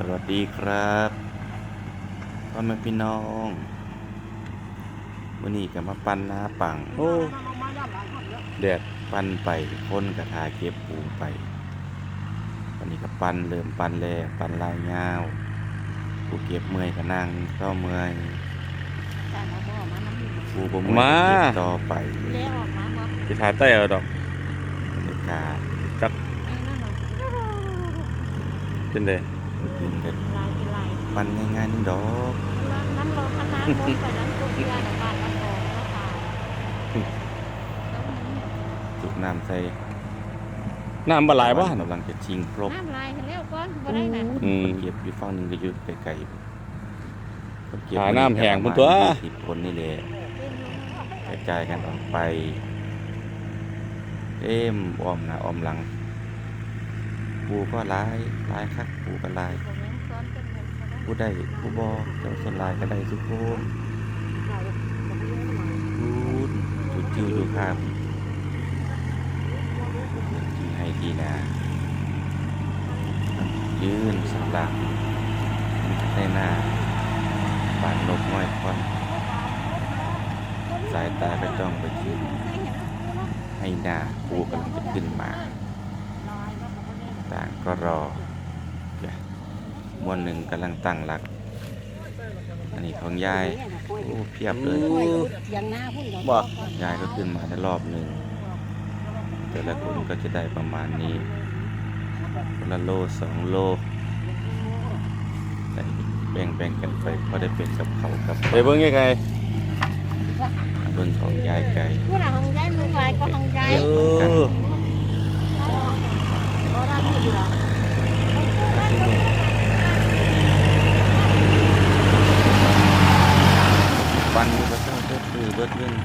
สวัสดีครับพ่อแม่พี่น้องวันนี้ก็มาปั่นหน้าปังโอ้แดดปั่นไปคนกระทาเก็บปูไปวันนี้ก็ปั่นเริ่มปั่นแล้วปั่นลายยาวผู้เก็บเมื่อยก็นั่งก็เมื่อยผู้บ่เมื่อยมาก็เก็บต่อไปสิถ่ายใต้เอาดอกบรรยากาศจักเป็นได กินกันปั่นง่ายๆนึงดอกจุกน้ำใส่น้ำบ่หลายบ่กำลังจะชิงครบน้ำลายเร็วก่อนบ่ได้นะอืมคนเก็บอยู่ฝั่งหนึงก็อยู่ไกลๆคนเก็บหาน้ำแห้งพุ่นตัวสิบคนนี่แหละกระจายกันออกไปเต็มอ้อมหน้าอ้อมหลัง ปูก็หลายหลายคักปูก็หลายผู้ได้ผู้บอเจ้าส่วนหลายก็ได้ทุกคนพูดจุดจิวอยู่ครับที่ให้ทีนายืนสำหรับในหน้าบานนกน้อยควันสายตาก็จ้องไปที่ให้หน้าปูกำลังจะขึ้นมาต่าง ก็รอจ้ะมวนหนึ่งกำลังตั้งหลัก อันนี้ของยายโอ้เพียบเลยยังหน้าพุ่นบ่ยายก็ขึ้นมาได้รอบหนึ่งแต่ละคนก็จะได้ประมาณนี้คนละโลสองโลได้แบ่งแบ่งๆกันไปเพราะได้เป็นกับเขาวกับไปเบิ่งไกลเบิ่งของยายไก่ผู้หลังของยายมือไฟก็ของยาย ๆเออ บ่ได้อยู่หรอก ปันก็เจ้าเจ้าคือ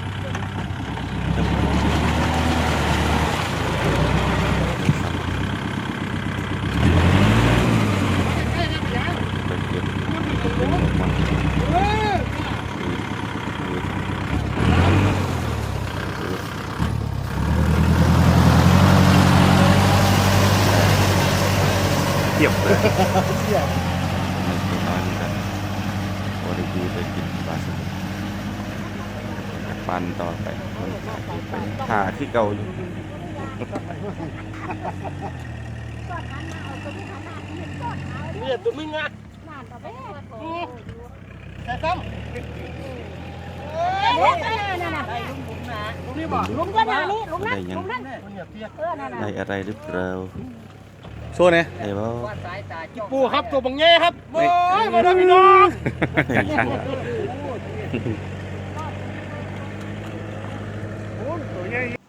เบิดเงินไปเก็บเป็นหมดมันเทียบเลยไม่ใช่น้อยเหมือนกันพอได้ดูได้กินปลาสลิดปันต่อไปคนขายไปหาที่เก่าอยู่เนี่ยตัวมึงอะน้ำบ่ไปแต่ซ้เด้อนั่นน่ะำตรงนี้บ่ลุงก็น่ะนี่ลุงนั่ได้นยังลุงนั่นเนี่ยเปียกเออนั่นน่ะได้อะไรหรือเปล่าโซ่เนี่ยได้บ่ปูครับตัวบังเง่ครับโอ้ยมาด้วยพี่น้อง punto. Y ahí...